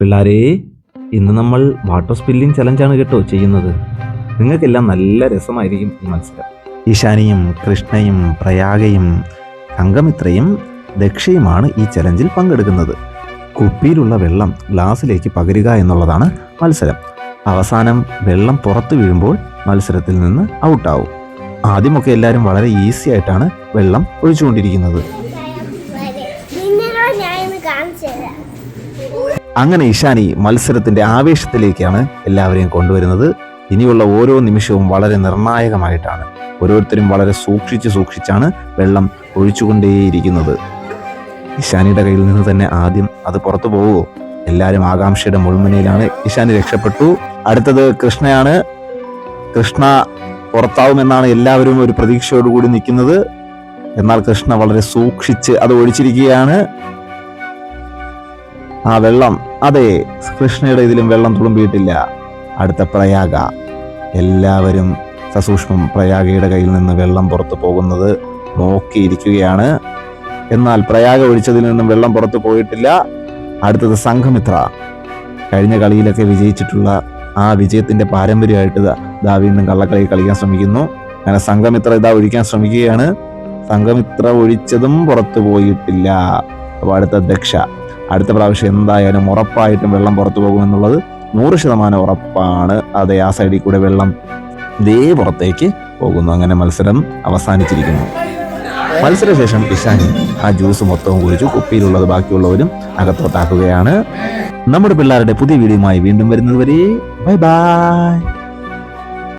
പിള്ളാരെ ഇന്ന് നമ്മൾ വാട്ടർ സ്പില്ലിംഗ് ചലഞ്ചാണ് കേട്ടോ ചെയ്യുന്നത്. നിങ്ങൾക്കെല്ലാം നല്ല രസമായിരിക്കും ഈ മത്സരം. ഈശാനിയും കൃഷ്ണയും പ്രയാഗയും അംഗമിത്രയും ദക്ഷയുമാണ് ഈ ചലഞ്ചിൽ പങ്കെടുക്കുന്നത്. കുപ്പിയിലുള്ള വെള്ളം ഗ്ലാസ്സിലേക്ക് പകരുക എന്നുള്ളതാണ് മത്സരം. അവസാനം വെള്ളം പുറത്തു വീഴുമ്പോൾ മത്സരത്തിൽ നിന്ന് ഔട്ടാവും. ആദ്യമൊക്കെ എല്ലാവരും വളരെ ഈസി ആയിട്ടാണ് വെള്ളം ഒഴിച്ചുകൊണ്ടിരിക്കുന്നത്. കാണിച്ചു അങ്ങനെ ഇഷാനി മത്സരത്തിന്റെ ആവേശത്തിലേക്കാണ് എല്ലാവരെയും കൊണ്ടുവരുന്നത്. ഇനിയുള്ള ഓരോ നിമിഷവും വളരെ നിർണായകമായിട്ടാണ്. ഓരോരുത്തരും വളരെ സൂക്ഷിച്ച് സൂക്ഷിച്ചാണ് വെള്ളം ഒഴിച്ചുകൊണ്ടേയിരിക്കുന്നത്. ഇഷാനിയുടെ കയ്യിൽ നിന്ന് തന്നെ ആദ്യം അത് പുറത്തു പോവുമോ എല്ലാവരും ആകാംക്ഷയുടെ മുൾമുനയിലാണ്. ഇഷാനി രക്ഷപ്പെട്ടു. അടുത്തത് കൃഷ്ണയാണ്. കൃഷ്ണ പുറത്താവുമെന്നാണ് എല്ലാവരും ഒരു പ്രതീക്ഷയോടുകൂടി നിൽക്കുന്നത്. എന്നാൽ കൃഷ്ണ വളരെ സൂക്ഷിച്ച് അത് ഒഴിച്ചിരിക്കുകയാണ്. ആ വെള്ളം അതെ കൃഷ്ണയുടെ ഇതിലും വെള്ളം തുളുമ്പിയിട്ടില്ല. അടുത്ത പ്രയാഗ. എല്ലാവരും സസൂക്ഷ്മം പ്രയാഗയുടെ കയ്യിൽ നിന്ന് വെള്ളം പുറത്തു പോകുന്നത് നോക്കിയിരിക്കുകയാണ്. എന്നാൽ പ്രയാഗ ഒഴിച്ചതിൽ നിന്നും വെള്ളം പുറത്തു പോയിട്ടില്ല. അടുത്തത് സംഘമിത്ര. കഴിഞ്ഞ കളിയിലൊക്കെ വിജയിച്ചിട്ടുള്ള ആ വിജയത്തിന്റെ പാരമ്പര്യമായിട്ട് ദാ- വീണ്ടും കള്ളക്കളി കളിക്കാൻ ശ്രമിക്കുന്നു. അങ്ങനെ സംഘമിത്ര ഇതാ ഒഴിക്കാൻ ശ്രമിക്കുകയാണ്. സംഘമിത്ര ഒഴിച്ചതും പുറത്തു പോയിട്ടില്ല. അപ്പൊ അടുത്ത ദക്ഷ. അടുത്ത പ്രാവശ്യം എന്തായാലും ഉറപ്പായിട്ടും വെള്ളം പുറത്തു പോകുമെന്നുള്ളത് നൂറ് ശതമാനം ഉറപ്പാണ്. അതെ ആ സൈഡിൽ കൂടെ വെള്ളം ദേ പുറത്തേക്ക് പോകുന്നു. അങ്ങനെ മത്സരം അവസാനിച്ചിരിക്കുന്നു. മത്സരശേഷം ഇഷാനി ആ ജ്യൂസ് മൊത്തവും കുടിച്ചു. കുപ്പിയിലുള്ളത് ബാക്കിയുള്ളവരും അകത്തോട്ടാക്കുകയാണ്. നമ്മുടെ പിള്ളേരുടെ പുതിയ വീഡിയോയുമായി വീണ്ടും വരുന്നത് വരെ ബൈ ബൈ